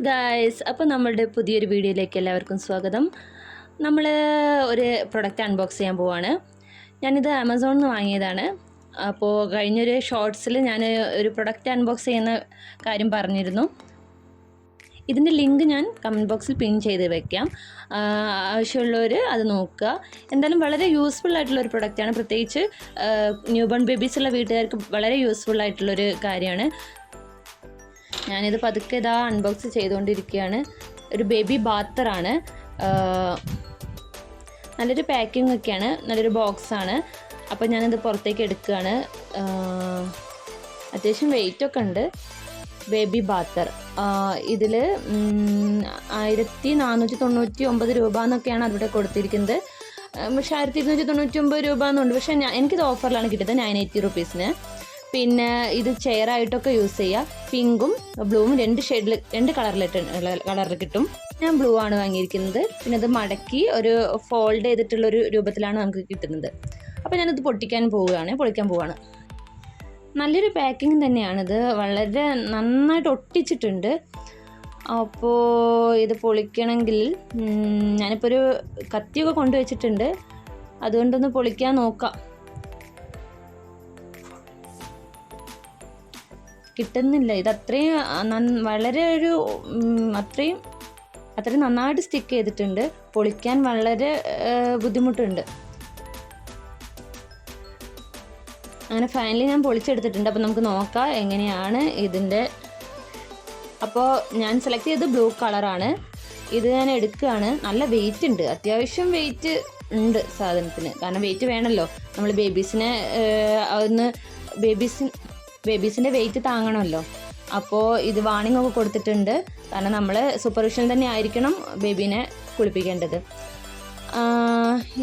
Guys അപ്പോൾ നമ്മളുടെ പുതിയൊരു വീഡിയോയിലേക്ക് എല്ലാവർക്കും സ്വാഗതം. നമ്മൾ ഒരു പ്രൊഡക്റ്റ് അൺബോക്സ് ചെയ്യാൻ പോവാണ്. ഞാനിത് ആമസോണിൽ നിന്ന് വാങ്ങിയതാണ്. അപ്പോൾ കഴിഞ്ഞൊരു ഷോർട്സിൽ ഞാൻ ഒരു പ്രൊഡക്റ്റ് അൺബോക്സ് ചെയ്യുന്ന കാര്യം പറഞ്ഞിരുന്നു. ഇതിന്റെ ലിങ്ക് ഞാൻ കമന്റ് ബോക്സിൽ പിൻ ചെയ്ത് വെക്കാം. ആവശ്യമുള്ളവർ അത് നോക്കുക. എന്തായാലും വളരെ യൂസ്ഫുൾ ആയിട്ടുള്ള ഒരു പ്രൊഡക്റ്റാണ് പ്രത്യേകിച്ച് ന്യൂ ബോൺ ബേബീസ് ഉള്ള വീട്ടുകാർക്ക് വളരെ യൂസ്ഫുൾ ആയിട്ടുള്ളൊരു കാര്യമാണ്. ഞാനിത് പതുക്കെ ഇതാ അൺബോക്സ് ചെയ്തുകൊണ്ടിരിക്കുകയാണ് ഒരു ബേബി ബാത്തറാണ് നല്ലൊരു പാക്കിംഗ് ഒക്കെയാണ്. നല്ലൊരു ബോക്സാണ് അപ്പോൾ ഞാനിത് പുറത്തേക്ക് എടുക്കുകയാണ്. അത്യാവശ്യം വെയിറ്റ് ഒക്കെ ഉണ്ട്. ബേബി ബാത്തർ ഇതിൽ ആയിരത്തി നാനൂറ്റി തൊണ്ണൂറ്റി ഒമ്പത് രൂപ എന്നൊക്കെയാണ് അവിടെ കൊടുത്തിരിക്കുന്നത് പക്ഷേ ആയിരത്തി ഇരുന്നൂറ്റി തൊണ്ണൂറ്റി ഒമ്പത് രൂപ എന്നുണ്ട് പക്ഷേ ഞാൻ എനിക്കിത് ഓഫറിലാണ് കിട്ടിയത് നയൻ എയ്റ്റി റുപ്പീസിന് പിന്നെ ഇത് ചെയറായിട്ടൊക്കെ യൂസ് ചെയ്യാം. പിങ്കും ബ്ലൂവും രണ്ട് ഷെയ്ഡിൽ രണ്ട് കളറിലിട്ട് കളറിൽ കിട്ടും. ഞാൻ ബ്ലൂ ആണ് വാങ്ങിയിരിക്കുന്നത്. പിന്നെ അത് മടക്കി ഒരു ഫോൾഡ് ചെയ്തിട്ടുള്ള ഒരു രൂപത്തിലാണ് നമുക്ക് കിട്ടുന്നത്. അപ്പോൾ ഞാനിത് പൊട്ടിക്കാൻ പോവുകയാണ് പൊളിക്കാൻ പോവുകയാണ്. നല്ലൊരു പാക്കിങ് തന്നെയാണിത്. വളരെ നന്നായിട്ട് ഒട്ടിച്ചിട്ടുണ്ട്. അപ്പോൾ ഇത് പൊളിക്കണമെങ്കിൽ ഞാനിപ്പോൾ ഒരു കത്തിയൊക്കെ കൊണ്ടുവച്ചിട്ടുണ്ട് അതുകൊണ്ടൊന്ന് പൊളിക്കാൻ നോക്കാം. കിട്ടുന്നില്ല. ഇത് അത്രയും വളരെ ഒരു അത്രയും അത്രയും നന്നായിട്ട് സ്റ്റിക്ക് ചെയ്തിട്ടുണ്ട്. പൊളിക്കാൻ വളരെ ബുദ്ധിമുട്ടുണ്ട്. അങ്ങനെ ഫൈനലി ഞാൻ പൊളിച്ചെടുത്തിട്ടുണ്ട്. അപ്പോൾ നമുക്ക് നോക്കാം എങ്ങനെയാണ് ഇതിന്റെ അപ്പോൾ ഞാൻ സെലക്ട് ചെയ്തത് ബ്ലൂ കളറാണ് ഇത് ഞാൻ എടുക്കുകയാണ്. നല്ല വെയിറ്റ് ഉണ്ട്. അത്യാവശ്യം വെയിറ്റ് ഉണ്ട് സാധനത്തിന്. കാരണം വെയിറ്റ് വേണമല്ലോ നമ്മൾ ബേബീസിനെ ഒന്ന് ബേബീസിൻ ബേബീസിന്റെ വെയിറ്റ് താങ്ങണമല്ലോ. അപ്പോൾ ഇത് വാണിംഗ് ഒക്കെ കൊടുത്തിട്ടുണ്ട്. കാരണം നമ്മൾ സൂപ്പർവിഷൻ തന്നെ ആയിരിക്കണം ബേബീനെ കുളിപ്പിക്കേണ്ടത്.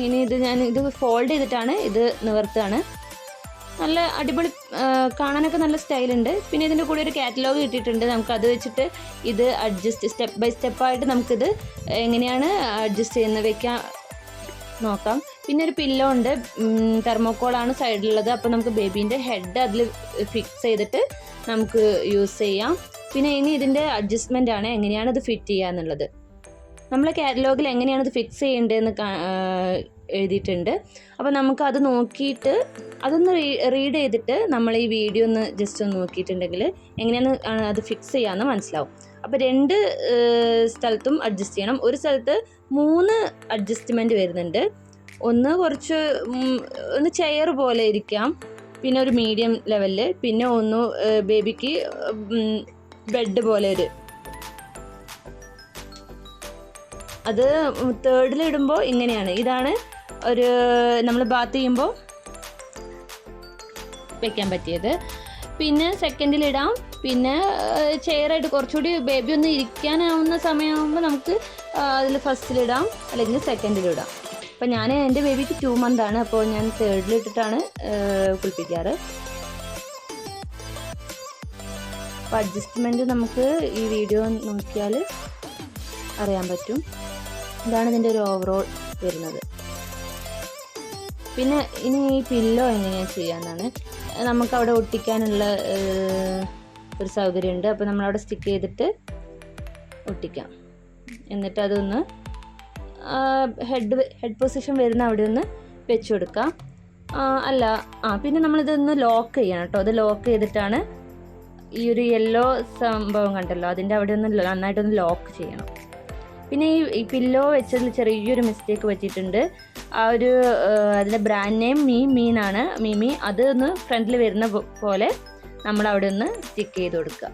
ഇനി ഇത് ഞാൻ ഇത് ഫോൾഡ് ചെയ്തിട്ടാണ് ഇത് നിവർത്തുകയാണ്. നല്ല അടിപൊളി കാണാനൊക്കെ നല്ല സ്റ്റൈലുണ്ട് പിന്നെ ഇതിന്റെ കൂടെ ഒരു കാറ്റലോഗ് കിട്ടിയിട്ടുണ്ട്. നമുക്ക് അത് വെച്ചിട്ട് ഇത് അഡ്ജസ്റ്റ് സ്റ്റെപ്പ് ബൈ സ്റ്റെപ്പായിട്ട് നമുക്കിത് എങ്ങനെയാണ് അഡ്ജസ്റ്റ് ചെയ്യുന്നത് വെക്കാൻ നോക്കാം. പിന്നെ ഒരു പില്ലോ ഉണ്ട്. തെർമോക്കോളാണ് സൈഡിലുള്ളത് അപ്പോൾ നമുക്ക് ബേബീന്റെ ഹെഡ് അതിൽ ഫിക്സ് ചെയ്തിട്ട് നമുക്ക് യൂസ് ചെയ്യാം. പിന്നെ ഇനി ഇതിന്റെ അഡ്ജസ്റ്റ്മെന്റ് ആണ്. എങ്ങനെയാണ് ഇത് ഫിറ്റ് ചെയ്യുക എന്നുള്ളത്. നമ്മൾ കാറ്റലോഗിൽ എങ്ങനെയാണ് ഇത് ഫിക്സ് ചെയ്യേണ്ടതെന്ന് എഴുതിയിട്ടുണ്ട്. അപ്പോൾ നമുക്ക് അത് നോക്കിയിട്ട് അതൊന്ന് റീഡ് ചെയ്തിട്ട് നമ്മൾ ഈ വീഡിയോ ഒന്ന് ജസ്റ്റ് ഒന്ന് നോക്കിയിട്ടുണ്ടെങ്കിൽ എങ്ങനെയാണ് അത് ഫിക്സ് ചെയ്യാമെന്ന് മനസ്സിലാവും. അപ്പോൾ രണ്ട് സ്ഥലത്തും അഡ്ജസ്റ്റ് ചെയ്യണം. ഒരു സ്ഥലത്ത് മൂന്ന് അഡ്ജസ്റ്റ്മെന്റ് വരുന്നുണ്ട്. ഒന്ന് കുറച്ച് ഒന്ന് ചെയർ പോലെ ഇരിക്കാം. പിന്നെ ഒരു മീഡിയം ലെവലിൽ പിന്നെ ഒന്ന് ബേബിക്ക് ബെഡ് പോലെ ഒരു. അത് തേർഡിൽ ഇടുമ്പോൾ ഇങ്ങനെയാണ്. ഇതാണ് ഒരു നമ്മൾ ബാത്ത് ചെയ്യുമ്പോൾ വെക്കാൻ പറ്റിയത്. പിന്നെ സെക്കൻഡിലിടാം. പിന്നെ ചെയറായിട്ട് കുറച്ചുകൂടി ബേബി ഒന്ന് ഇരിക്കാനാവുന്ന സമയമാകുമ്പോൾ നമുക്ക് അതിൽ ഫസ്റ്റിലിടാം അല്ലെങ്കിൽ സെക്കൻഡിലിടാം അപ്പം ഞാൻ എന്റെ ബേബിക്ക് ടു മന്ത് ആണ്. അപ്പോൾ ഞാൻ തേർഡിലിട്ടിട്ടാണ് കുളിപ്പിക്കാറ്. അപ്പോൾ അഡ്ജസ്റ്റ്മെന്റ് നമുക്ക് ഈ വീഡിയോ നോക്കിയാൽ അറിയാൻ പറ്റും. ഇതാണ് ഇതിന്റെ ഒരു ഓവറോൾ വരുന്നത്. പിന്നെ ഇനി ഈ പില്ലോ എങ്ങനെയാണ് ചെയ്യാന്നാണ്. നമുക്ക് അവിടെ ഒട്ടിക്കാനുള്ള ഒരു സൗകര്യമുണ്ട്. അപ്പോൾ നമ്മളവിടെ സ്റ്റിക്ക് ചെയ്തിട്ട് ഒട്ടിക്കാം. എന്നിട്ട് അതൊന്ന് ഹെഡ് ഹെഡ് പൊസിഷൻ വരുന്ന അവിടെ ഒന്ന് വെച്ച് കൊടുക്കാം. അല്ല ആ പിന്നെ നമ്മളിതൊന്ന് ലോക്ക് ചെയ്യണം കേട്ടോ. അത് ലോക്ക് ചെയ്തിട്ടാണ് ഈ ഒരു യെല്ലോ സംഭവം കണ്ടല്ലോ. അതിന്റെ അവിടെ ഒന്ന് നന്നായിട്ടൊന്ന് ലോക്ക് ചെയ്യണം. പിന്നെ ഈ പില്ലോ വെച്ചതിൽ ചെറിയൊരു മിസ്റ്റേക്ക് പറ്റിയിട്ടുണ്ട്. ആ ഒരു അതിന്റെ ബ്രാൻഡ് നെയിം മീ മീനാണ്. മീമി അത് ഒന്ന് ഫ്രണ്ടിൽ വരുന്ന പോലെ നമ്മൾ അവിടെ ഒന്ന് സ്റ്റിക്ക് ചെയ്ത് കൊടുക്കുക.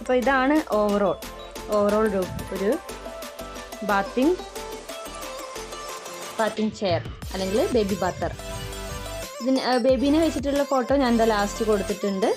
അപ്പോൾ ഇതാണ് ഓവറോൾ ഓവറോൾ ഒരു ബാത്തിങ് ബാത്തിങ് ചെയർ അല്ലെങ്കിൽ ബേബി ബാത്തർ ഇതിന് ബേബീനെ വെച്ചിട്ടുള്ള ഫോട്ടോ ഞാൻ എന്താ ലാസ്റ്റ് കൊടുത്തിട്ടുണ്ട്.